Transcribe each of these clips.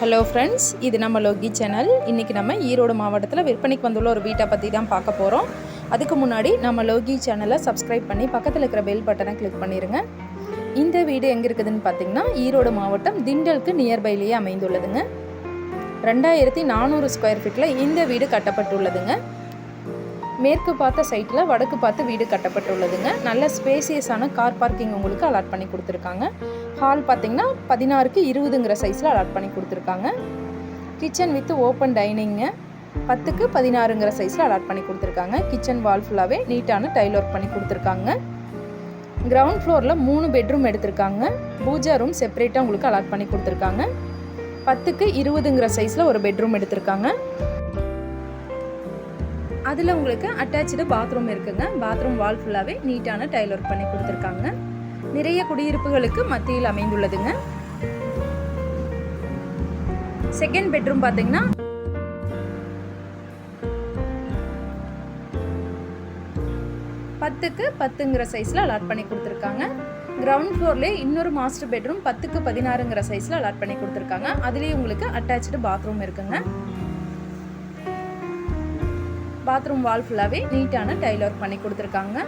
Hello friends இது நம்ம Loki channel இன்றைக்கி நம்ம ஈரோடு மாவட்டத்தில் விற்பனைக்கு வந்துள்ள ஒரு வீட்டை பற்றி தான் பார்க்க போகிறோம் அதுக்கு முன்னாடி நம்ம லோகி சேனலை சப்ஸ்கிரைப் பண்ணி பக்கத்தில் இருக்கிற பெல் பட்டனை கிளிக் பண்ணிடுங்க இந்த வீடு எங்கே இருக்குதுன்னு பார்த்தீங்கன்னா ஈரோடு மாவட்டம் திண்டலுக்கு நியர்பைலேயே அமைந்துள்ளதுங்க. ரெண்டாயிரத்தி நானூறு ஸ்கொயர் ஃபீட்டில் இந்த வீடு கட்டப்பட்டுள்ளதுங்க. மேற்கு பார்த்த சைட்டில் வடக்கு பார்த்து வீடு கட்டப்பட்டுள்ளதுங்க. நல்ல ஸ்பேசியஸான கார் பார்க்கிங் உங்களுக்கு அலாட் பண்ணி கொடுத்துருக்காங்க. ஹால் பார்த்திங்கன்னா பதினாறுக்கு இருபதுங்கிற சைஸில் அலாட் பண்ணி கொடுத்துருக்காங்க. கிச்சன் வித் ஓப்பன் டைனிங்கு பத்துக்கு பதினாறுங்கிற சைஸில் அலாட் பண்ணி கொடுத்துருக்காங்க. கிச்சன் வால் ஃபுல்லாகவே நீட்டான டைல் ஒர்க் பண்ணி கொடுத்துருக்காங்க. கிரவுண்ட் ஃப்ளோரில் மூணு பெட்ரூம் எடுத்திருக்காங்க. பூஜா ரூம் செப்பரேட்டாக உங்களுக்கு அலாட் பண்ணி கொடுத்துருக்காங்க. பத்துக்கு இருபதுங்கிற சைஸில் ஒரு பெட்ரூம் எடுத்திருக்காங்க. அதில் உங்களுக்கு அட்டாச்சு பாத்ரூம் இருக்குங்க. பாத்ரூம் வால் ஃபுல்லாகவே நீட்டான டைல் ஒர்க் பண்ணி கொடுத்துருக்காங்க. நிறைய குடியிருப்புகளுக்கு மத்தியில் அமைந்துள்ளதுங்க. செகண்ட் பெட்ரூம் பார்த்தீங்கன்னா பத்துக்கு பத்துங்கிற சைஸில் அலாட் பண்ணி கொடுத்துருக்காங்க. கிரவுண்ட் ஃப்ளோர்லேயே இன்னொரு மாஸ்டர் பெட்ரூம் பத்துக்கு பதினாறுங்கிற சைஸில் அலாட் பண்ணி கொடுத்துருக்காங்க. அதுலேயே உங்களுக்கு அட்டாச்சு பாத்ரூம் இருக்குங்க. பாத்ரூம் வால் ஃபுல்லாகவே நீட்டான டைல் ஒர்க் பண்ணி கொடுத்துருக்காங்க.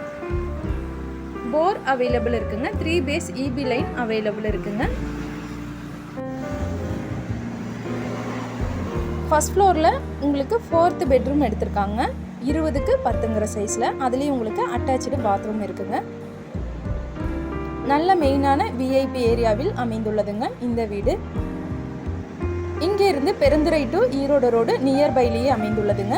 போர் அவைலபிள் இருக்குங்க. Three phase EB line available இருக்குங்க. ஃபஸ்ட் ஃப்ளோரில் உங்களுக்கு ஃபோர்த்து பெட்ரூம் எடுத்திருக்காங்க. இருபதுக்கு பத்துங்கிற சைஸில் அதுலேயும் உங்களுக்கு அட்டாச்சு பாத்ரூம் இருக்குங்க. நல்ல மெயினான விஐபி ஏரியாவில் அமைந்துள்ளதுங்க இந்த வீடு. இங்கே இருந்து பெருந்துறை டு ஈரோடு ரோடு நியர்பைலேயே அமைந்துள்ளதுங்க.